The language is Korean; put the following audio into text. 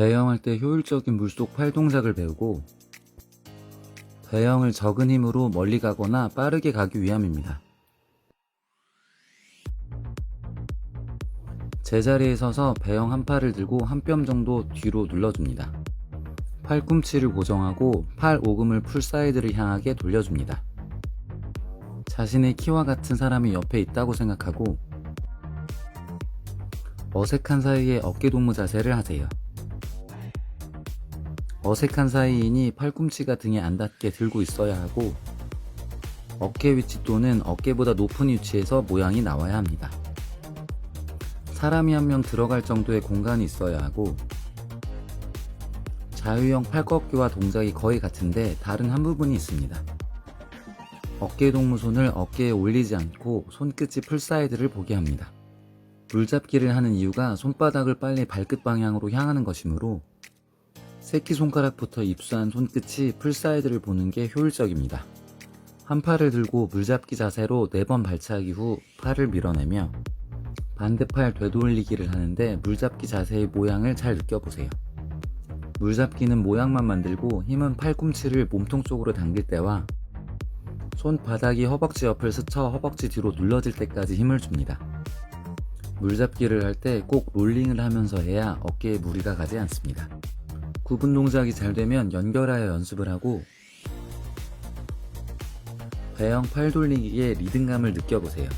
배영할 때 효율적인 물속 팔 동작을 배우고 배영을 적은 힘으로 멀리 가거나 빠르게 가기 위함입니다. 제자리에 서서 배영 한 팔을 들고 한 뼘 정도 뒤로 눌러줍니다. 팔꿈치를 고정하고 팔 오금을 풀 사이드를 향하게 돌려줍니다. 자신의 키와 같은 사람이 옆에 있다고 생각하고 어색한 사이에 어깨 동무 자세를 하세요. 어색한 사이이니 팔꿈치가 등에 안 닿게 들고 있어야 하고 어깨 위치 또는 어깨보다 높은 위치에서 모양이 나와야 합니다. 사람이 한 명 들어갈 정도의 공간이 있어야 하고 자유형 팔꺾기와 동작이 거의 같은데 다른 한 부분이 있습니다. 어깨 동무손을 어깨에 올리지 않고 손끝이 풀 사이드를 보게 합니다. 물잡기를 하는 이유가 손바닥을 빨리 발끝 방향으로 향하는 것이므로 새끼손가락부터 입수한 손끝이 풀 사이드를 보는 게 효율적입니다. 한 팔을 들고 물잡기 자세로 4번 발차기 후 팔을 밀어내며 반대팔 되돌리기를 하는데 물잡기 자세의 모양을 잘 느껴보세요. 물잡기는 모양만 만들고 힘은 팔꿈치를 몸통 쪽으로 당길 때와 손바닥이 허벅지 옆을 스쳐 허벅지 뒤로 눌러질 때까지 힘을 줍니다. 물잡기를 할 때 꼭 롤링을 하면서 해야 어깨에 무리가 가지 않습니다. 구분 동작이 잘 되면 연결하여 연습을 하고 배영 팔 돌리기의 리듬감을 느껴보세요.